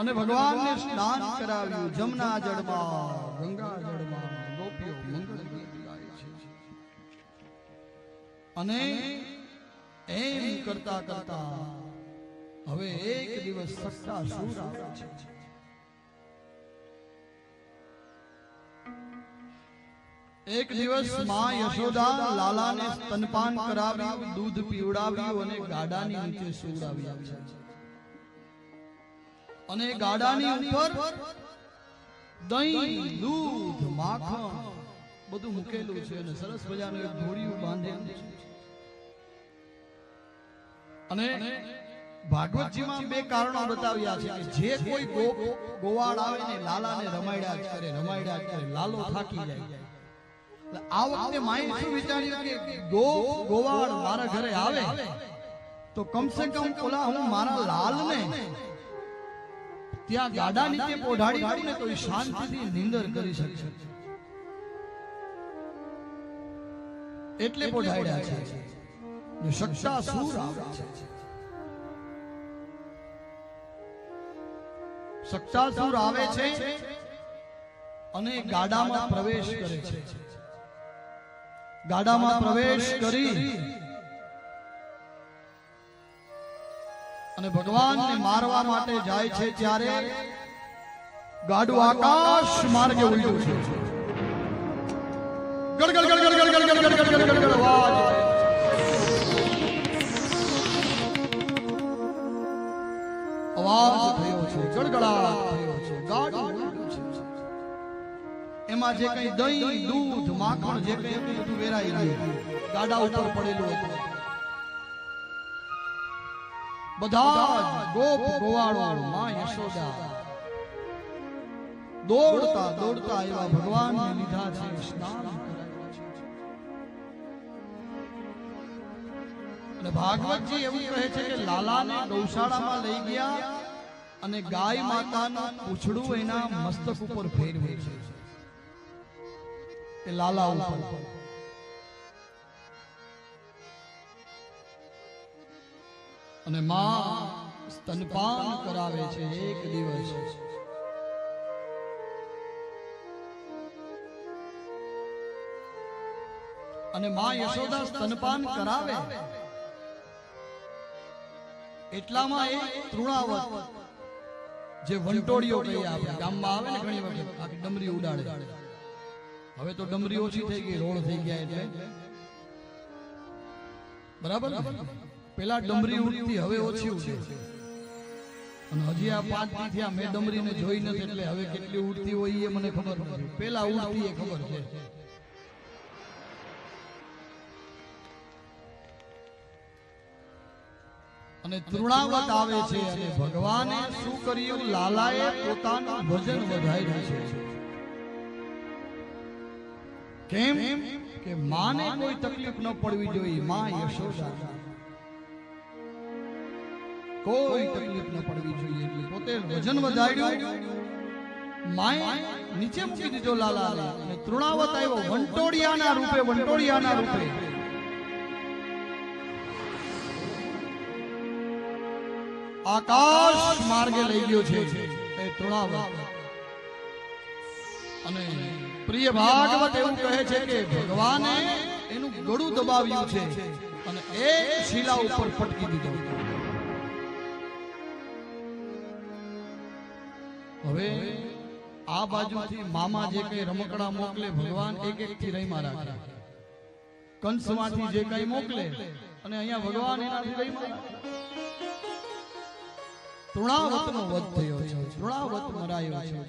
અને ભગવાનને સ્નાન કરાવ્યું જમના જળમાં. ગંગા જળમાં ગોપીઓ મંગળ ગીત ગાય છે. અને એમ કરતા કરતા હવે એક દિવસ સત્તા સુર આવે છે. એક દિવસમાં યશોદા લાલાને સ્તનપાન કરાવ્યું, દૂધ પીવડાવ્યું અને ગાડાની નીચે સુવડાવ્યા છે અને ગાડાની ઉપર દહીં, દૂધ, માખણ, બધું મૂકેલું છે અને સરસ મજાનું એક ઘોડિયું બાંધેલું છે. અને ભાગવતજીમાં બે કારણો બતાવ્યા છે કે જે કોઈ ગોવાળ આવે ને લાલાને રમાડ્યા જ કરે રમાડ્યા કરે, લાલો થાકી જાય. આ વખતે માઈ શું વિચાર્યું કે ગો, ગોવાળ મારા ઘરે આવે, તો કમસે કમ ઓલા હું મારા લાલને ત્યાં ગાડા નીચે પોઢાડી દઉં ને તો એ શાંતિથી નિંદર કરી શકશે. એટલે પોઢાડ્યા છે. સક્ષા સૂર આવે છે. સક્ષાસુર આવે છે અને ગાડામાં પ્રવેશ કરે છે. ગાડામાં પ્રવેશ કરી અને ભગવાનને મારવા માટે જાય છે ત્યારે ગાડું આકાશ માર્ગે ઉડ્યું છે એમાં જે કઈ દહીં દૂધ માખણ જે કઈ બધું વેરાઈ ગયું ગાડા ઉપર પડેલું હતું ભાગવતજી એવું કહે છે કે લાલાને ગૌશાળામાં લઈ ગયા અને ગાય માતાનું પૂછડું એના મસ્તક ઉપર ફેરવે છે. એ લાલા ઉપર. અને માં સ્તનપાન કરાવે છે એક દિવસ. અને માં યશોદા સ્તનપાન કરાવે. એટલામાં એ તૃણાવત, જે વંટોળીઓ કહીએ આપણે, ગામમાં આવે ને ઘણી વખત, આખી ડમરી ઉડાડે. હવે તો ડમરી ઓછી થઈ ગઈ, રોડ થઈ ગયા એટલે. બરાબર? પેલા ડમરી ઉડતી, હવે ઓછી ઉડે. અને હજી આ પાંચથી થયા મેં ડમરીને જોઈ નથી એટલે હવે કેટલી ઉડતી હોય એ મને ખબર નથી. પેલા ઉડતી એ ખબર છે. અને તૃણાવત આવે છે અને ભગવાને શું કર્યું? લાલાએ પોતાનું ભજન વધાર્યું છે. કેમ? કે માને કોઈ તકલીફ ન પડવી જોઈએ. માં યશોદા. કોઈ તકલીફ ન પડવી જોઈએ. એટલે પોતે વજન વધાર્યું. માય નીચે મૂકી દીધો લાલા અને તૃણાવત આવ્યો. વંટોડિયાના રૂપે વંટોડિયાના રૂપે. આકાશ માર્ગે લઈ ગયો છે એ તૃણાવત. અને પ્રિય ભાગવત એવું કહે છે કે ભગવાને એનું ગળું દબાવ્યું છે અને એક શિલા ઉપર પટકી દીધો. હવે આ બાજુથી મામા જે કઈ રમકડા મોકલે ભગવાન એક એક થી રહીમાં રાખે કંસમાંથી જે કઈ મોકલે અને અહીંયા ભગવાન એનાથી રહીમાં. તૃણાવતનો વધ થયો છે. તૃણાવત મરાયો છે.